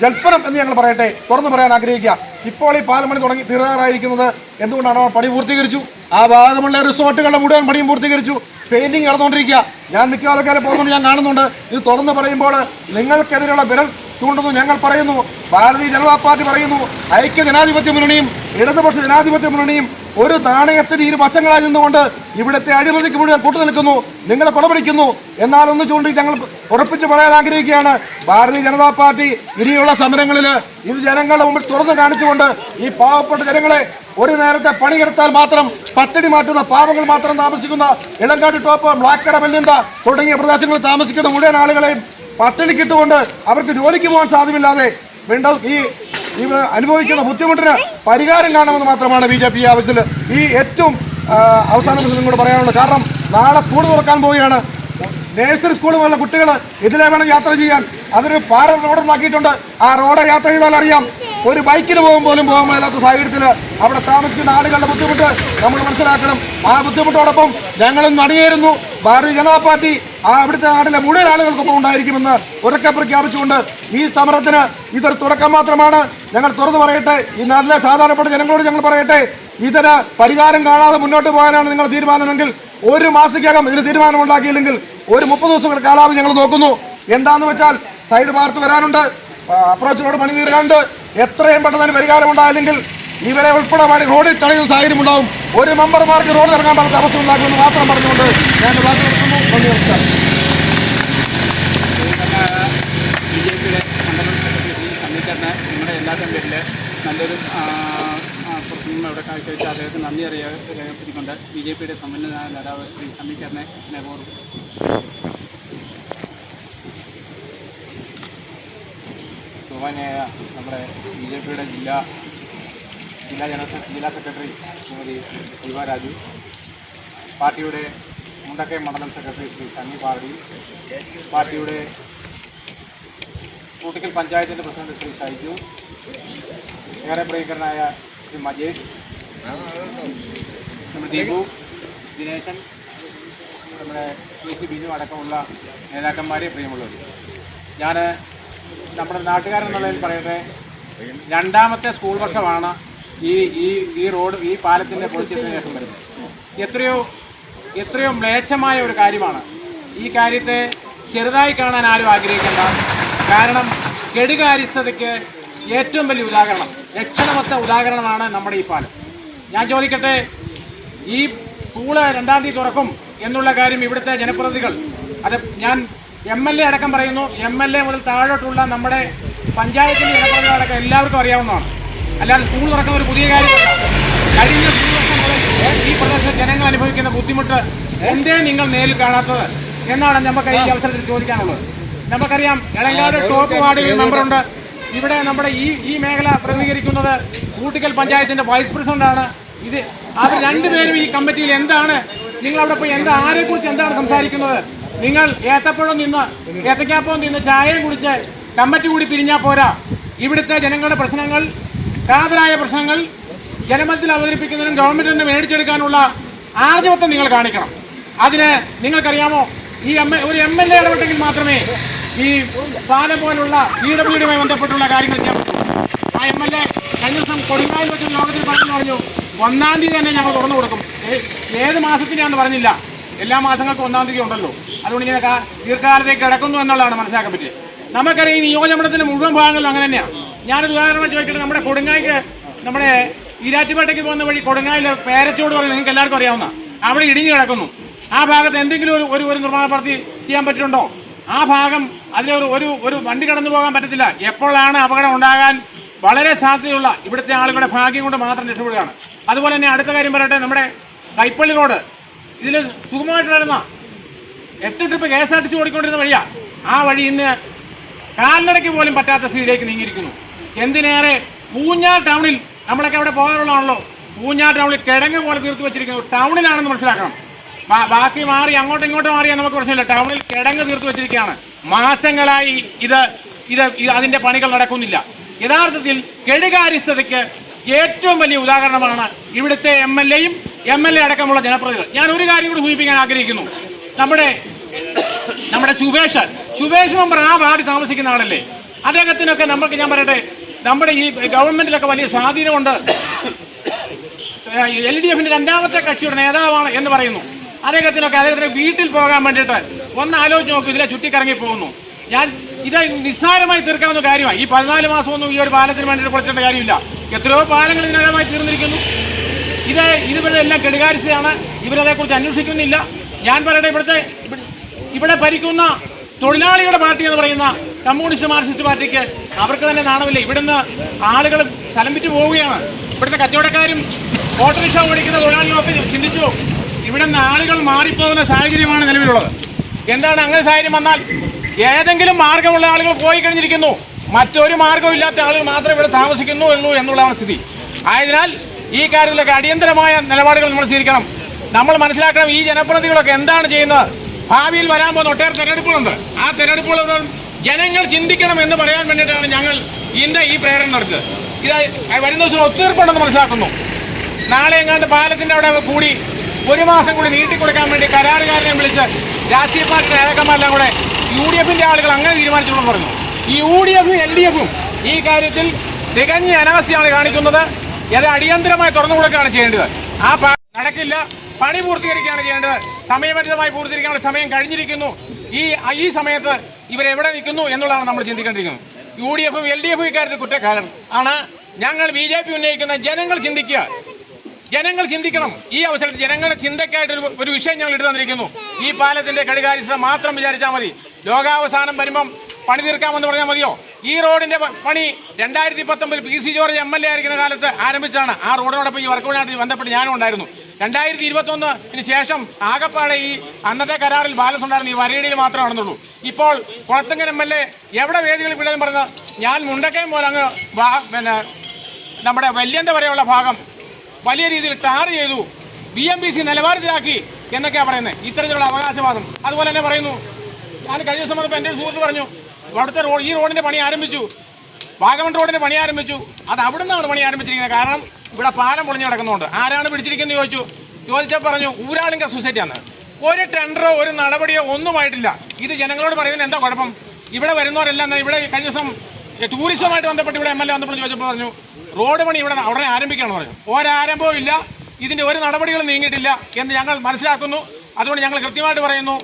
ജൽപ്പനം എന്ന് ഞങ്ങൾ പറയട്ടെ തുറന്നു പറയാൻ ആഗ്രഹിക്കുക. ഇപ്പോൾ ഈ പാലമണി തുടങ്ങി തീർന്നാറായിരിക്കുന്നത് എന്തുകൊണ്ടാണ് പണി പൂർത്തീകരിച്ചു? ആ ഭാഗമുള്ള റിസോർട്ടുകളുടെ മുഴുവൻ പണിയും പൂർത്തീകരിച്ചു. പെയിന്റിങ് നടന്നുകൊണ്ടിരിക്കുക. ഞാൻ മിക്ക ആൾക്കാരെ പോകുന്നുണ്ട് ഞാൻ കാണുന്നുണ്ട്. ഇത് തുറന്നു പറയുമ്പോൾ നിങ്ങൾക്കെതിരെയുള്ള വിരൽ ചൂണ്ടുന്നു ഞങ്ങൾ പറയുന്നു. ഭാരതീയ ജനതാ പാർട്ടി പറയുന്നു ഐക്യ ജനാധിപത്യ മുന്നണിയും ഇടതുപക്ഷ ജനാധിപത്യ മുന്നണിയും ഒരു നാണയത്തിന് ഇരു വശങ്ങളായി നിന്നുകൊണ്ട് ഇവിടുത്തെ അഴിമതിക്ക് മുഴുവൻ കൂട്ടുനിൽക്കുന്നു നിങ്ങളെ കൊലപിടിക്കുന്നു എന്നാലൊന്ന് ചൂണ്ടി ഞങ്ങൾ ഉറപ്പിച്ച് പറയാൻ ആഗ്രഹിക്കുകയാണ്. ഭാരതീയ ജനതാ പാർട്ടി ഇനിയുള്ള സമരങ്ങളിൽ ഇത് ജനങ്ങളുടെ മുമ്പിൽ തുറന്നു കാണിച്ചുകൊണ്ട് ഈ പാവപ്പെട്ട ജനങ്ങളെ ഒരു നേരത്തെ പണിയെടുത്താൽ മാത്രം പട്ടിണി മാറ്റുന്ന പാവങ്ങൾ മാത്രം താമസിക്കുന്ന ഇളങ്കാട് ടോപ്പ് ബ്ലാക്കട വെല്ലിന്ത തുടങ്ങിയ പ്രദേശങ്ങളിൽ താമസിക്കുന്ന മുഴുവൻ ആളുകളെയും പട്ടിണിക്കിട്ടുകൊണ്ട് അവർക്ക് ജോലിക്ക് പോകാൻ സാധ്യമില്ലാതെ വേണ്ട ഈ അനുഭവിക്കുന്ന ബുദ്ധിമുട്ടിന് പരിഹാരം കാണണമെന്ന് മാത്രമാണ് ബി ജെ പി ആവശ്യത്തിൽ ഈ ഏറ്റവും അവസാനം ദിവസം കൂടെ പറയാനുള്ളത്. കാരണം നാളെ സ്കൂൾ തുറക്കാൻ പോവുകയാണ്. നേഴ്സറി സ്കൂളിൽ പോലുള്ള കുട്ടികൾ ഇതിലെ വേണം യാത്ര ചെയ്യാൻ. അതൊരു പാറ റോഡുണ്ടാക്കിയിട്ടുണ്ട്. ആ റോഡ് യാത്ര ചെയ്താൽ അറിയാം. ഒരു ബൈക്കിന് പോകും പോലും പോകാൻ മേലാത്ത സാഹചര്യത്തിൽ അവിടെ താമസിക്കുന്ന ആളുകളുടെ ബുദ്ധിമുട്ട് നമ്മൾ മനസ്സിലാക്കണം. ആ ബുദ്ധിമുട്ടോടൊപ്പം ഞങ്ങളും നടിയേരുന്നു ഭാരതീയ ജനതാ പാർട്ടി ആ അവിടുത്തെ നാട്ടിലെ മുഴുവൻ ആളുകൾക്കൊപ്പം ഉണ്ടായിരിക്കുമെന്ന് ഉറക്കെ പ്രഖ്യാപിച്ചുകൊണ്ട് ഈ സമരത്തിന് ഇതൊരു തുടക്കം മാത്രമാണ്. ഞങ്ങൾ തുറന്നു പറയട്ടെ. ഈ നാട്ടിലെ സാധാരണപ്പെട്ട ജനങ്ങളോട് ഞങ്ങൾ പറയട്ടെ. ഇതിന് പരിഹാരം കാണാതെ മുന്നോട്ട് പോകാനാണ് നിങ്ങൾ തീരുമാനമെങ്കിൽ ഒരു മാസക്കകം ഇതിന് തീരുമാനമുണ്ടാക്കിയില്ലെങ്കിൽ ഒരു മുപ്പത് ദിവസം കാലാവധി ഞങ്ങൾ നോക്കുന്നു. എന്താന്ന് വെച്ചാൽ സൈഡ് പാർത്ത് വരാനുണ്ട്. അപ്രോച്ച് റോഡ് പണി തീരാനുണ്ട് എത്രയും പെട്ടെന്ന് പരിഹാരം ഉണ്ടായില്ലെങ്കിൽ ഇവരെ ഉൾപ്പെടെ വഴി റോഡിൽ തടയുന്ന സാഹചര്യം ഉണ്ടാവും. ഒരു മെമ്പർമാർക്ക് റോഡ് ഇറങ്ങാൻ പറഞ്ഞ അവസ്ഥ ഉണ്ടാക്കുമെന്ന് മാത്രം പറഞ്ഞുകൊണ്ട് ഞാൻ വാക്ക് നന്ദി നമസ്കാരം. നിങ്ങളുടെ എല്ലാത്തിന്റെ പേരിൽ നല്ലൊരു ആ, അവിടെ കാഴ്ചവെച്ച് അദ്ദേഹത്തിന് നന്ദി അറിയാ രേഖപ്പെടുത്തിക്കൊണ്ട് ബി ജെ പിയുടെ സമ്പന്നനായ നേതാവ് ശ്രീ സമീകരനെ സ്നേഹപൂർവം ബഹുമാനിയായ നമ്മുടെ ബി ജെ പിയുടെ ജില്ലാ ജില്ലാ ജനറൽ ജില്ലാ സെക്രട്ടറി ശ്രീമതി ദീപ രാജു പാർട്ടിയുടെ മുണ്ടക്കയം മണ്ഡലം സെക്രട്ടറി ശ്രീ സണ്ണി പാർട്ടി പാർട്ടിയുടെ കൂട്ടിക്കൽ പഞ്ചായത്തിന്റെ പ്രസിഡന്റ് ശ്രീ ഷൈജു ഏറെ പ്രിയങ്കരനായ ശ്രീ മജേഷ് ദീപു ദിനേശൻ നമ്മുടെ പി സി ബിജു അടക്കമുള്ള നേതാക്കന്മാരെ പ്രിയമുള്ളവർ. ഞാൻ നമ്മുടെ നാട്ടുകാരെന്നുള്ളതിൽ പറയട്ടെ രണ്ടാമത്തെ സ്കൂൾ വർഷമാണ് ഈ ഈ ഈ റോഡ് ഈ പാലത്തിന്റെ പൊളിച്ചതിന് ശേഷം വരുന്നത്. എത്രയോ എത്രയോ മ്ലേച്ഛമായ ഒരു കാര്യമാണ്. ഈ കാര്യത്തെ ചെറുതായി കാണാൻ ആരും ആഗ്രഹിക്കേണ്ട. കാരണം കെടുകാര്യസ്ഥതയ്ക്ക് ഏറ്റവും വലിയ ഉദാഹരണം ലക്ഷണമൊത്ത ഉദാഹരണമാണ് നമ്മുടെ ഈ പാലം. ഞാൻ ചോദിക്കട്ടെ ഈ സ്കൂൾ രണ്ടാം തീയതി തുറക്കും എന്നുള്ള കാര്യം ഇവിടുത്തെ ജനപ്രതിനിധികൾ അത് ഞാൻ എം എൽ എ അടക്കം പറയുന്നു. എം എൽ എ മുതൽ താഴോട്ടുള്ള നമ്മുടെ പഞ്ചായത്തിന്റെ ജനപ്രതിനിധികളടക്കം എല്ലാവർക്കും അറിയാവുന്നതാണ്. അല്ലാതെ സ്കൂൾ തുറക്കുന്ന ഒരു പുതിയ കാര്യമല്ല. കഴിഞ്ഞ മുതൽ ഈ പ്രദേശത്തെ ജനങ്ങൾ അനുഭവിക്കുന്ന ബുദ്ധിമുട്ട് എന്തേ നിങ്ങൾ നേരിൽ കാണാത്തത് എന്നാണ് നമുക്ക് ഈ അവസരത്തിൽ ചോദിക്കാനുള്ളത്. നമുക്കറിയാം എളങ്കാട് ടോപ്പ് വാർഡിൽ മെമ്പറുണ്ട് ഇവിടെ നമ്മുടെ ഈ ഈ മേഖല പ്രതിനിധീകരിക്കുന്നത് കൂട്ടിക്കൽ പഞ്ചായത്തിന്റെ വൈസ് പ്രസിഡന്റാണ് ഇത് അവർ രണ്ടുപേരും ഈ കമ്മിറ്റിയിൽ എന്താണ്? നിങ്ങൾ അവിടെ പോയി എന്താ ആരെക്കുറിച്ച് എന്താണ് സംസാരിക്കുന്നത്? നിങ്ങൾ ഏത്തപ്പഴം നിന്ന് ഏത്തക്കാപ്പവും നിന്ന് ചായയും കുടിച്ച് കമ്മിറ്റി കൂടി പിരിഞ്ഞാൽ പോരാ. ഇവിടുത്തെ ജനങ്ങളുടെ പ്രശ്നങ്ങൾ കാതലായ പ്രശ്നങ്ങൾ ജനമത്തിൽ അവതരിപ്പിക്കുന്നതിനും ഗവൺമെന്റിൽ നിന്ന് മേടിച്ചെടുക്കാനുള്ള ആർജവത്വം നിങ്ങൾ കാണിക്കണം. അതിന് നിങ്ങൾക്കറിയാമോ? ഈ എം ഒരു എം എൽ എ ഇടപെട്ടെങ്കിൽ മാത്രമേ ഈ പാലം പോലുള്ള പി ഡബ്ല്യു ഡിയുമായി ബന്ധപ്പെട്ടുള്ള കാര്യങ്ങൾ ചെയ്യാൻ ആ എം എൽ എ കഴിഞ്ഞ ദിവസം കൊടുങ്ങായിൽ വെച്ച യോഗത്തിൽ പറഞ്ഞു പറഞ്ഞു ഒന്നാം തീയതി തന്നെ ഞങ്ങൾ തുറന്നു കൊടുക്കും. ഏത് മാസത്തിനാണെന്ന് പറഞ്ഞില്ല. എല്ലാ മാസങ്ങൾക്കും ഒന്നാം തീയതി ഉണ്ടല്ലോ. അതുകൊണ്ട് ഇങ്ങനെ ദീർഘകാലത്തേക്ക് കിടക്കുന്നു എന്നുള്ളതാണ് മനസ്സിലാക്കാൻ പറ്റിയത് നമുക്കറിയാം ഈ നിയോജകമണ്ഡലത്തിന്റെ മുഴുവൻ ഭാഗങ്ങളിലും അങ്ങനെ തന്നെയാണ് ഞാനൊരു ഉദാഹരണം ചോദിക്കട്ടെ? നമ്മുടെ കൊടുങ്ങായിക്ക് നമ്മുടെ ഈരാറ്റുപേട്ടയ്ക്ക് പോകുന്ന വഴി കൊടുങ്ങായിൽ പേരച്ചോട് പറഞ്ഞു നിങ്ങൾക്ക് എല്ലാവർക്കും അറിയാവുന്ന അവിടെ ഇടിഞ്ഞു കിടക്കുന്നു. ആ ഭാഗത്ത് എന്തെങ്കിലും ഒരു ഒരു നിർമ്മാണ പ്രവൃത്തി ചെയ്യാൻ പറ്റുന്നുണ്ടോ? ആ ഭാഗം അതിലൊരു ഒരു ഒരു വണ്ടി കടന്നു പോകാൻ പറ്റത്തില്ല. എപ്പോഴാണ് അപകടം ഉണ്ടാകാൻ വളരെ സാധ്യതയുള്ള ഇവിടുത്തെ ആളുകളുടെ ഭാഗ്യം കൊണ്ട് മാത്രം രക്ഷപ്പെടുകയാണ്. അതുപോലെ തന്നെ അടുത്ത കാര്യം പറയട്ടെ നമ്മുടെ കൈപ്പള്ളി റോഡ്. ഇതിൽ സുഗമമായിട്ടുണ്ടായിരുന്ന എട്ട് trip K S R T C ഓടിക്കൊണ്ടിരുന്ന വഴിയാണ് ആ വഴി ഇന്ന് കാൽനടയ്ക്ക് പോലും പറ്റാത്ത സ്ഥിതിയിലേക്ക് നീങ്ങിയിരിക്കുന്നു. എന്തിനേറെ പൂഞ്ഞാർ ടൗണിൽ നമ്മളൊക്കെ അവിടെ പോകാറുള്ളതാണല്ലോ. പൂഞ്ഞാർ ടൗണിൽ കിടങ്ങ് പോലെ തീർത്ത് വെച്ചിരിക്കുന്നു ടൗണിലാണെന്ന് മനസ്സിലാക്കണം. ബാക്കി മാറി അങ്ങോട്ടും ഇങ്ങോട്ടും മാറിയാൽ നമുക്ക് പ്രശ്നമില്ല. ടൗണിൽ കിടങ്ങ് തീർത്തു വെച്ചിരിക്കുകയാണ്. മാസങ്ങളായി ഇത് ഇത് അതിന്റെ പണികൾ നടക്കുന്നില്ല. യഥാർത്ഥത്തിൽ കെടുകാര്യസ്ഥതയ്ക്ക് ഏറ്റവും വലിയ ഉദാഹരണമാണ് ഇവിടുത്തെ എം എൽ എയും എം എൽ എ അടക്കമുള്ള ജനപ്രതിനിധികൾ ഞാൻ ഒരു കാര്യം കൂടി സൂചിപ്പിക്കാൻ ആഗ്രഹിക്കുന്നു. നമ്മുടെ നമ്മുടെ സുബേഷ് സുബേഷ് മെമ്പർ ആ വാർഡിൽ താമസിക്കുന്ന ആളല്ലേ? അദ്ദേഹത്തിനൊക്കെ നമുക്ക് ഞാൻ പറയട്ടെ നമ്മുടെ ഈ ഗവൺമെന്റിലൊക്കെ വലിയ സ്വാധീനമുണ്ട്. എൽ ഡി എഫിന്റെ രണ്ടാമത്തെ കക്ഷിയുടെ നേതാവാണ് എന്ന് പറയുന്നു. അദ്ദേഹത്തിനൊക്കെ അദ്ദേഹത്തിന് വീട്ടിൽ പോകാൻ വേണ്ടിയിട്ട് ഒന്ന് ആലോചിച്ച് നോക്കൂ ഇതിലെ ചുറ്റിക്കറങ്ങി പോകുന്നു. ഞാൻ ഇത് നിസ്സാരമായി തീർക്കാവുന്ന കാര്യമാണ് ഈ പതിനാല് മാസമൊന്നും ഈ ഒരു പാലത്തിന് വേണ്ടിയിട്ട് കൊടുക്കേണ്ട കാര്യമില്ല. എത്രയോ പാലങ്ങൾ ഇതിനകമായി തീർന്നിരിക്കുന്നു. ഇത് ഇതിവിടെ എല്ലാം കെടുകാര്യസ്ഥയാണ് ഇവരതേക്കുറിച്ച് അന്വേഷിക്കുന്നില്ല. ഞാൻ പറയട്ടെ ഇവിടുത്തെ ഇവിടെ- ഭരിക്കുന്ന തൊഴിലാളികളുടെ പാർട്ടി എന്ന് പറയുന്ന കമ്മ്യൂണിസ്റ്റ് മാർക്സിസ്റ്റ് പാർട്ടിക്ക് അവർക്ക് തന്നെ നാണമില്ല. ഇവിടുന്ന് ആളുകൾ വിറ്റ് പോവുകയാണ്. ഇവിടുത്തെ കച്ചവടക്കാരും ഓട്ടോറിക്ഷ ഓടിക്കുന്ന തൊഴിലാളികളൊക്കെ ചിന്തിച്ചു. ഇവിടുന്ന് ആളുകൾ മാറിപ്പോകുന്ന സാഹചര്യമാണ് നിലവിലുള്ളത്. എന്താണ് അങ്ങനെ സാഹചര്യം വന്നാൽ ഏതെങ്കിലും മാർഗമുള്ള ആളുകൾ പോയി കഴിഞ്ഞിരിക്കുന്നു. മറ്റൊരു മാർഗമില്ലാത്ത ആളുകൾ മാത്രമേ ഇവിടെ താമസിക്കുന്നു ഉള്ളൂ എന്നുള്ളതാണ് സ്ഥിതി. ആയതിനാൽ ഈ കാര്യത്തിലൊക്കെ അടിയന്തരമായ നിലപാടുകൾ നമ്മൾ സ്വീകരിക്കണം. നമ്മൾ മനസ്സിലാക്കണം ഈ ജനപ്രതിനിധികളൊക്കെ എന്താണ് ചെയ്യുന്നത്? ഭാവിയിൽ വരാൻ പോകുന്ന ഒട്ടേറെ തെരഞ്ഞെടുപ്പുകളുണ്ട്. ആ തെരഞ്ഞെടുപ്പുകൾ ജനങ്ങൾ ചിന്തിക്കണം എന്ന് പറയാൻ വേണ്ടിയിട്ടാണ് ഞങ്ങൾ ഇന്ന് ഈ പ്രേരണ നടത്തിയത്. ഇത് വരുന്ന ദിവസം ഒത്തീർപ്പുണ്ടെന്ന് മനസ്സിലാക്കുന്നു. നാളെ എങ്ങാണ്ട് പാലത്തിന്റെ അവിടെ കൂടി ഒരു മാസം കൂടി നീട്ടിക്കൊടുക്കാൻ വേണ്ടി കരാറുകാരനെ വിളിച്ച് രാഷ്ട്രീയ പാർട്ടി നേതാക്കന്മാരെല്ലാം കൂടെ യു ഡി എഫിന്റെ ആളുകൾ അങ്ങനെ തീരുമാനിച്ചുകൊണ്ട് പറഞ്ഞു. ഈ യു ഡി എഫും എൽ ഡി എഫും ഈ കാര്യത്തിൽ തികഞ്ഞ അനാവസ്ഥയാണ് കാണിക്കുന്നത്. ഇത് അടിയന്തരമായി തുറന്നു കൊടുക്കുകയാണ് ചെയ്യേണ്ടത്. ആ നടക്കില്ല. പണി പൂർത്തീകരിക്കുകയാണ് ചെയ്യേണ്ടത്. സമയബന്ധിതമായി പൂർത്തീകരിക്കാനുള്ള സമയം കഴിഞ്ഞിരിക്കുന്നു. ഈ ഈ സമയത്ത് ഇവരെവിടെ നിൽക്കുന്നു എന്നുള്ളതാണ് നമ്മൾ ചിന്തിക്കേണ്ടിരിക്കുന്നത് യു ഡി എഫും എൽ ഡി എഫും ഇക്കാര്യത്തിൽ കുറ്റക്കാരൻ ആണ്. ഞങ്ങൾ ബി ജെ പി ഉന്നയിക്കുന്ന ജനങ്ങൾ ചിന്തിക്കുക. ജനങ്ങൾ ചിന്തിക്കണം. ഈ അവസരത്തിൽ ജനങ്ങളുടെ ചിന്തയ്ക്കായിട്ട് ഒരു വിഷയം ഞങ്ങൾ എടുത്തു തന്നിരിക്കുന്നു. ഈ പാലത്തിന്റെ കടികാര്യസ്ഥ മാത്രം വിചാരിച്ചാൽ മതി. ലോകാവസാനം വരുമ്പം പണി തീർക്കാമെന്ന് പറഞ്ഞാൽ മതിയോ? ഈ റോഡിന്റെ പണി രണ്ടായിരത്തി പത്തൊമ്പതിൽ P C George M L A ആയിരിക്കുന്ന കാലത്ത് ആരംഭിച്ചാണ് ആ റോഡിനോടൊപ്പം ഈ വർക്കുമായിട്ട് ബന്ധപ്പെട്ട് ഞാനും ഉണ്ടായിരുന്നു. രണ്ടായിരത്തി ഇരുപത്തി ഒന്നിന് ശേഷം ആകപ്പാടെ ഈ അന്നത്തെ കരാറിൽ ബാലൻസ് ഉണ്ടായിരുന്നു ഈ വരയിടിയിൽ മാത്രമേ നടന്നുള്ളൂ. ഇപ്പോൾ കുളത്തങ്കൻ എം എൽ എ എവിടെ വേദികളിൽ വിടുന്നു പറഞ്ഞത് ഞാൻ മുണ്ടക്കയം പോലെ അങ്ങ് പിന്നെ നമ്മുടെ വല്യന്ത വരെയുള്ള ഭാഗം വലിയ രീതിയിൽ ടാർ ചെയ്തു. ബി എം ബി സി നിലവാരത്തിലാക്കി എന്നൊക്കെയാണ് പറയുന്നത് ഇത്തരത്തിലുള്ള അവകാശവാദം. അതുപോലെ തന്നെ പറയുന്നു ഞാൻ കഴിഞ്ഞ ദിവസം വന്നപ്പോൾ എന്റെ ഒരു സുഹൃത്ത് പറഞ്ഞു അവിടുത്തെ റോഡ് ഈ റോഡിന്റെ പണി ആരംഭിച്ചു. വാഗമൺ റോഡിന്റെ പണി ആരംഭിച്ചു. അത് അവിടെ നിന്നാണ് പണി ആരംഭിച്ചിരിക്കുന്നത്. കാരണം ഇവിടെ പാലം പൊളിഞ്ഞു കിടക്കുന്നുണ്ട്. ആരാണ് പിടിച്ചിരിക്കുന്നത് ചോദിച്ചു. ചോദിച്ചാൽ പറഞ്ഞു ഊരാളിങ്ക സൊസൈറ്റിയാണ് ഒരു ടെൻഡറോ ഒരു നടപടിയോ ഒന്നുമായിട്ടില്ല. ഇത് ജനങ്ങളോട് പറയുന്നതിന് എന്താ കുഴപ്പം? ഇവിടെ വരുന്നവരെല്ലാം ഇവിടെ കഴിഞ്ഞ ദിവസം ടൂറിസവുമായിട്ട് ബന്ധപ്പെട്ട് ഇവിടെ എം എൽ എ വന്നപ്പോൾ ചോദിച്ചപ്പോൾ പറഞ്ഞു റോഡ് പണി ഇവിടെ ഉടനെ ആരംഭിക്കുകയാണെന്ന് പറഞ്ഞു. ഒരാരംഭവും ഇല്ല. ഇതിന്റെ ഒരു നടപടികളും നീങ്ങിയിട്ടില്ല എന്ന് ഞങ്ങൾ മനസ്സിലാക്കുന്നു. അതുകൊണ്ട് ഞങ്ങൾ കൃത്യമായിട്ട് പറയുന്നു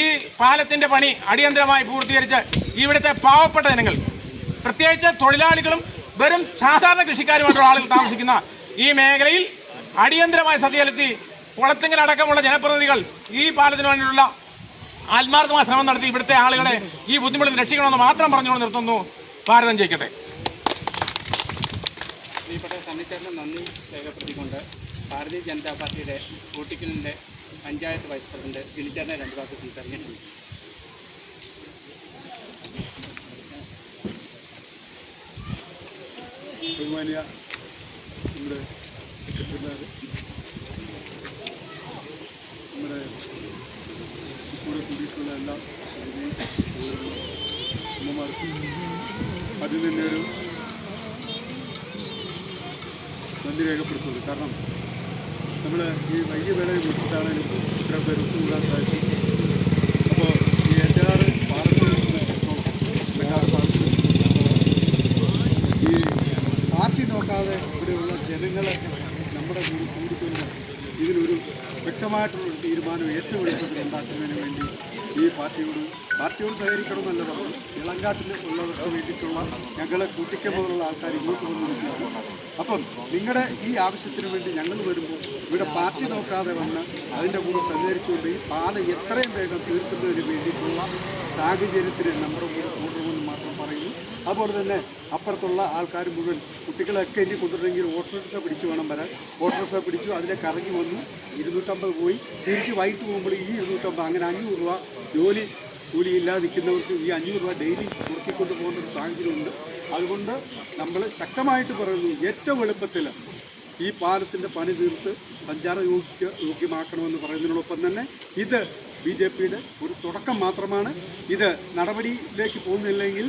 ഈ പാലത്തിന്റെ പണി അടിയന്തരമായി പൂർത്തീകരിച്ച് ഇവിടുത്തെ പാവപ്പെട്ട ജനങ്ങൾ പ്രത്യേകിച്ച് തൊഴിലാളികളും വെറും സാധാരണ കൃഷിക്കാരുമായിട്ടുള്ള ആളുകൾ താമസിക്കുന്ന ഈ മേഖലയിൽ അടിയന്തരമായി സദ്യയിലെത്തി കുളത്തിങ്ങൽ അടക്കമുള്ള ജനപ്രതിനിധികൾ ഈ പാലത്തിന് വേണ്ടിയിട്ടുള്ള ആത്മാർത്ഥമായ ശ്രമം നടത്തി ഇവിടുത്തെ ആളുകളെ ഈ ബുദ്ധിമുട്ടിൽ രക്ഷിക്കണമെന്ന് മാത്രം പറഞ്ഞുകൊണ്ട് നിർത്തുന്നു. ഭാരതം ജയിക്കട്ടെ. പ്രിയപ്പെട്ട സണ്ണിച്ചേട്ടന് നന്ദി രേഖപ്പെടുത്തിക്കൊണ്ട് ഭാരതീയ ജനതാ പാർട്ടിയുടെ കൂട്ടിക്കലിന്റെ പഞ്ചായത്ത് വൈസ് പ്രസിഡന്റ് ജിനിച്ചേട്ടനെ രണ്ട് വാക്ക് സംസാരിക്കുന്നുണ്ട് എല്ലാ അതിൽ തന്നെ ഒരു നന്ദി രേഖപ്പെടുത്തുന്നത്. കാരണം നമ്മൾ ഈ വലിയ വേളയിൽ വിളിച്ചിട്ടാണെങ്കിലും ഇത്ര പേര് ഒത്തുകൂടാൻ സാധിച്ചു. അപ്പോൾ ഈ ഏറ്റാർ ഏറ്റാറ് ഈ പാർട്ടി നോക്കാതെ ഇവിടെയുള്ള ജനങ്ങളെ നമ്മുടെ കൂടി കൂടിക്കൊണ്ട് ഇതിനൊരു വ്യക്തമായിട്ടുള്ളൊരു തീരുമാനം ഏറ്റവും എളുപ്പത്തിൽ ഉണ്ടാക്കുന്നതിന് വേണ്ടി ഈ പാർട്ടിയോട് പാർട്ടിയോട് സഹകരിക്കണമെന്നല്ല പറഞ്ഞു ഇളങ്കാട്ടിൽ ഉള്ളവർക്ക് വേണ്ടിയിട്ടുള്ള ഞങ്ങളെ കൂട്ടിക്ക പോലുള്ള ആൾക്കാർ ഇങ്ങോട്ട് വന്നിരിക്കുകയാണ്. അപ്പം നിങ്ങളുടെ ഈ ആവശ്യത്തിന് വേണ്ടി ഞങ്ങൾ വരുമ്പോൾ ഇവിടെ പാർട്ടി നോക്കാതെ വന്ന് അതിന്റെ കൂടെ സഹകരിച്ചുകൊണ്ട് ഈ പാത എത്രയും വേഗം തീർക്കുന്നതിന് വേണ്ടിയിട്ടുള്ള സാഹചര്യത്തിന് നമ്മുടെ കൂടെ കൂടണമെന്ന് മാത്രം പറയുന്നു. അതുപോലെ തന്നെ അപ്പുറത്തുള്ള ആൾക്കാർ മുഴുവൻ കുട്ടികളൊക്കെ ഇനി കൊണ്ടുവരണമെങ്കിൽ ഓട്ടോറിക്ഷ പിടിച്ച് വേണം വരാൻ. ഓട്ടോറിക്ഷ പിടിച്ചു അതിലേക്ക് കറങ്ങി വന്നു. ഇരുന്നൂറ്റമ്പത് പോയി. തിരിച്ച് വൈകിട്ട് പോകുമ്പോൾ ഈ ഇരുന്നൂറ്റമ്പത് അങ്ങനെ അഞ്ഞൂറ് രൂപ ജോലി കൂലി ഇല്ലാതിരിക്കുന്നവർക്ക് ഈ അഞ്ഞൂറ് രൂപ ഡെയിലി മുറുക്കിക്കൊണ്ട് പോകുന്ന ഒരു സാഹചര്യമുണ്ട്. അതുകൊണ്ട് നമ്മൾ ശക്തമായിട്ട് പറയുന്നു ഏറ്റവും എളുപ്പത്തിൽ ഈ പാലത്തിന്റെ പണി തീർത്ത് സഞ്ചാര യോഗ്യ യോഗ്യമാക്കണമെന്ന് പറയുന്നതിനോടൊപ്പം തന്നെ ഇത് ബി ജെ പിയുടെ ഒരു തുടക്കം മാത്രമാണ്. ഇത് നടപടിയിലേക്ക് പോകുന്നില്ലെങ്കിൽ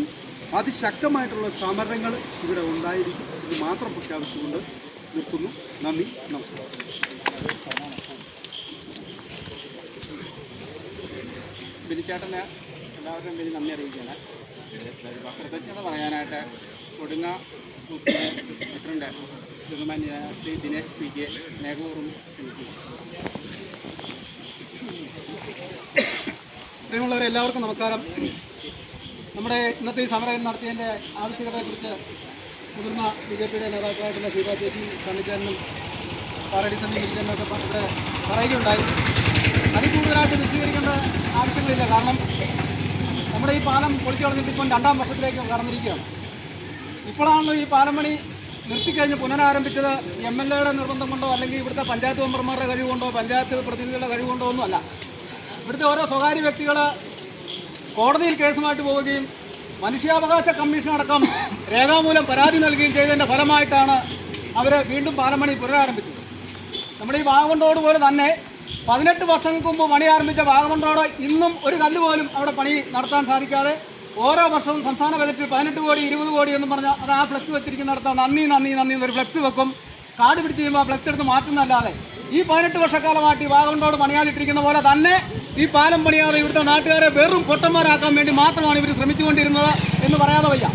അതിശക്തമായിട്ടുള്ള സമരങ്ങൾ ഇവിടെ ഉണ്ടായിരിക്കും ഇത് മാത്രം പ്രഖ്യാപിച്ചുകൊണ്ട് നിർത്തുന്നു. നന്ദി നമസ്കാരം. ബിനിച്ചേട്ടന് എല്ലാവരുടെയും പേര് നന്ദി അറിയിക്കുകയാണ്. കൃതജ്ഞത പറയാനായിട്ട് കൊടുങ്ങ പ്രസിഡന്റ് ബഹുമാന്യ ശ്രീ ദിനേശ് പി സ്നേഹപൂർവം ക്ഷണിക്കുന്നു പ്രിയമുള്ളവരെ എല്ലാവർക്കും നമസ്കാരം. നമ്മുടെ ഇന്നത്തെ ഈ സമരം നടത്തിയതിന്റെ ആവശ്യകതയെക്കുറിച്ച് മുതിർന്ന ബി ജെ പിയുടെ നേതാക്കളായിട്ടുള്ള ശിവ ചേച്ചി കണ്ണിച്ചാനും പാറടി സന്ധി മില്ലിച്ചനൊക്കെ ഇവിടെ പറയുകയുണ്ടായി. അതിൽ കൂടുതലായിട്ട് വിശദീകരിക്കേണ്ട ആവശ്യങ്ങളില്ല. കാരണം നമ്മുടെ ഈ പാലം പൊളിച്ചു കളഞ്ഞിട്ട് ഇപ്പം രണ്ടാം വർഷത്തിലേക്ക് കടന്നിരിക്കുകയാണ്. ഇപ്പോഴാണല്ലോ ഈ പാലം പണി നിർത്തിക്കഴിഞ്ഞ് പുനരാരംഭിച്ചത് എം എൽ എയുടെ നിർബന്ധം കൊണ്ടോ അല്ലെങ്കിൽ ഇവിടുത്തെ പഞ്ചായത്ത് മെമ്പർമാരുടെ കഴിവുകൊണ്ടോ പഞ്ചായത്ത് പ്രതിനിധികളുടെ കഴിവുകൊണ്ടോ ഒന്നുമല്ല ഇവിടുത്തെ ഓരോ സ്വകാര്യ വ്യക്തികൾ കോടതിയിൽ കേസുമായിട്ട് പോവുകയും മനുഷ്യാവകാശ കമ്മീഷൻ അടക്കം രേഖാമൂലം പരാതി നൽകുകയും ചെയ്തതിന്റെ ഫലമായിട്ടാണ് അവർ വീണ്ടും പാലം പണി പുനരാരംഭിച്ചത്. നമ്മുടെ ഈ വാഗണ്ടോട് പോലെ തന്നെ പതിനെട്ട് വർഷങ്ങൾക്ക് മുമ്പ് പണി ആരംഭിച്ച വാഗമൺ റോഡ് ഇന്നും ഒരു കല്ല് പോലും അവിടെ പണി നടത്താൻ സാധിക്കാതെ ഓരോ വർഷവും സംസ്ഥാന ബജറ്റിൽ പതിനെട്ട് കോടി ഇരുപത് കോടി എന്ന് പറഞ്ഞാൽ അത് ആ ഫ്ലെക്സ് വെച്ചിരിക്കുന്നിടത്ത് നന്ദി നന്ദി നന്ദി എന്നൊരു ഫ്ലക്സ് വെക്കും. കാട് പിടിച്ച് കഴിയുമ്പോൾ ആ ഫ്ലെക്സ് എടുത്ത് മാറ്റുന്നതല്ലാതെ ഈ പതിനെട്ട് വർഷക്കാലമായിട്ട് ഈ വാഗമൺ റോഡ് പണിയാതിട്ടിരിക്കുന്ന പോലെ തന്നെ ഈ പാലം പണിയാതെ ഇവിടുത്തെ നാട്ടുകാരെ വെറും പൊട്ടന്മാരാക്കാൻ വേണ്ടി മാത്രമാണ് ഇവർ ശ്രമിച്ചുകൊണ്ടിരുന്നത് എന്ന് പറയാതെ വയ്യ.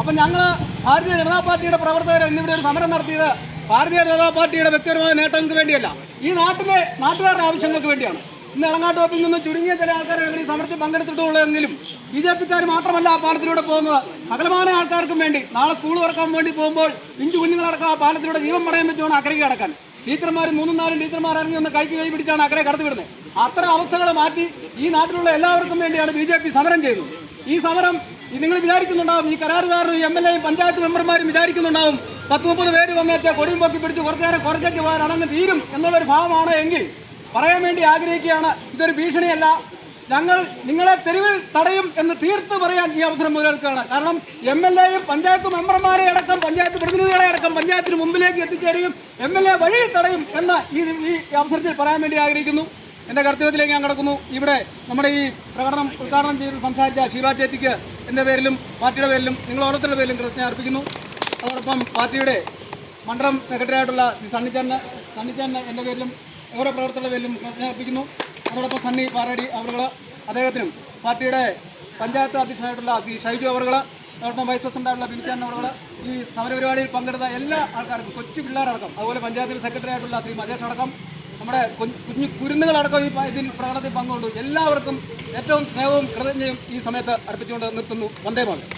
അപ്പം ഞങ്ങൾ ഭാരതീയ ജനതാ പാർട്ടിയുടെ പ്രവർത്തകർ ഇന്നിവിടെ ഒരു സമരം നടത്തിയത് ഭാരതീയ ജനതാ പാർട്ടിയുടെ വ്യക്തിപരമായ നേട്ടങ്ങൾക്ക് വേണ്ടിയല്ല. ഈ നാട്ടിലെ നാട്ടുകാരുടെ ആവശ്യങ്ങൾക്ക് വേണ്ടിയാണ്. ഇന്ന് ഇളങ്ങാട്ടോപ്പിൽ നിന്ന് ചുരുങ്ങിയ ചില ആൾക്കാരെ ഞങ്ങൾ ഈ സമരത്തിൽ പങ്കെടുത്തിട്ടുള്ളതെങ്കിലും ബി ജെ പിക്കാർ മാത്രമല്ല ആ പാലത്തിലൂടെ പോകുന്നത്. സകലമാന ആൾക്കാർക്കും വേണ്ടി നാളെ സ്കൂൾ തുറക്കാൻ വേണ്ടി പോകുമ്പോൾ പിഞ്ചു കുഞ്ഞുങ്ങളടക്കം ആ പാലത്തിലൂടെ ജീവൻ പടയാൻ പറ്റുവാണ് അക്കരയ്ക്ക് കിടക്കാൻ. ടീച്ചർമാർ മൂന്നും നാലും ടീച്ചർമാർ ഇറങ്ങി ഒന്ന് കൈക്ക് കൈ പിടിച്ചാണ് അക്കരെ കടത്തിവിടുന്നത്. അത്തരം അവസ്ഥകൾ മാറ്റി ഈ നാട്ടിലുള്ള എല്ലാവർക്കും വേണ്ടിയാണ് ബി ജെ പി സമരം ചെയ്യുന്നത്. ഈ സമരം നിങ്ങൾ വിചാരിക്കുന്നുണ്ടാവും ഈ കരാറുകാരനും എം എൽ എയും പഞ്ചായത്ത് മെമ്പർമാരും വിചാരിക്കുന്നുണ്ടാവും. പത്ത് മുപ്പത് പേര് വന്നേച്ച കൊടിയും പൊക്കി പിടിച്ച് കുറച്ചു നേരം കുറച്ചേക്ക് പോയാൽ അതങ്ങ് തീരും എന്നുള്ളൊരു ഭാവമാണ് എങ്കിൽ പറയാൻ വേണ്ടി ആഗ്രഹിക്കുകയാണ്. ഇതൊരു ഭീഷണിയല്ല. ഞങ്ങൾ നിങ്ങളെ തെരുവിൽ തടയും എന്ന് തീർത്ത് പറയാൻ ഈ അവസരം മുതലെടുക്കുകയാണ്. കാരണം എം എൽ എയും പഞ്ചായത്ത് മെമ്പർമാരെ അടക്കം പഞ്ചായത്ത് പ്രതിനിധികളെ അടക്കം പഞ്ചായത്തിന് മുമ്പിലേക്ക് എത്തിച്ചേരുകയും എം എൽ എ വഴിയിൽ തടയും എന്ന് ഈ ഈ അവസരത്തിൽ പറയാൻ വേണ്ടി ആഗ്രഹിക്കുന്നു. എന്റെ കർത്തവ്യത്തിലേക്ക് ഞാൻ കിടക്കുന്നു. ഇവിടെ നമ്മുടെ ഈ പ്രകടനം ഉദ്ഘാടനം ചെയ്ത് സംസാരിച്ച ശിവ ചേച്ചിക്ക് എന്റെ പേരിലും പാർട്ടിയുടെ പേരിലും നിങ്ങൾ ഓരോരുത്തരുടെ പേരിലും കൃതജ്ഞത അർപ്പിക്കുന്നു. അതോടൊപ്പം പാർട്ടിയുടെ മണ്ഡലം സെക്രട്ടറി ആയിട്ടുള്ള ശ്രീ സണ്ണിച്ചാന് സണ്ണിച്ചാന് എന്റെ പേരിലും ഓരോ പ്രവർത്തകരുടെ പേരിലും അർപ്പിക്കുന്നു അതോടൊപ്പം സണ്ണി പാറടി അവർ അദ്ദേഹത്തിനും പാർട്ടിയുടെ പഞ്ചായത്ത് അധ്യക്ഷനായിട്ടുള്ള ശ്രീ ഷൈജു അവർ അതോടൊപ്പം വൈസ് പ്രസിഡന്റായിട്ടുള്ള ബിനിച്ചാൻ അവർ ഈ സമരപരിപാടിയിൽ പങ്കെടുത്ത എല്ലാ ആൾക്കാർക്കും കൊച്ചു പിള്ളേരടക്കം അതുപോലെ പഞ്ചായത്തിൽ സെക്രട്ടറി ആയിട്ടുള്ള ശ്രീ മജേഷ് അടക്കം നമ്മുടെ കുഞ്ഞ് കുരുന്നുകളടക്കം ഈ ഇതിൽ പ്രകടനത്തിൽ പങ്കുകൊണ്ടു എല്ലാവർക്കും ഏറ്റവും സ്നേഹവും കൃതജ്ഞയും ഈ സമയത്ത് അർപ്പിച്ചുകൊണ്ട് നിർത്തുന്നു. വന്ദേ മാതരം.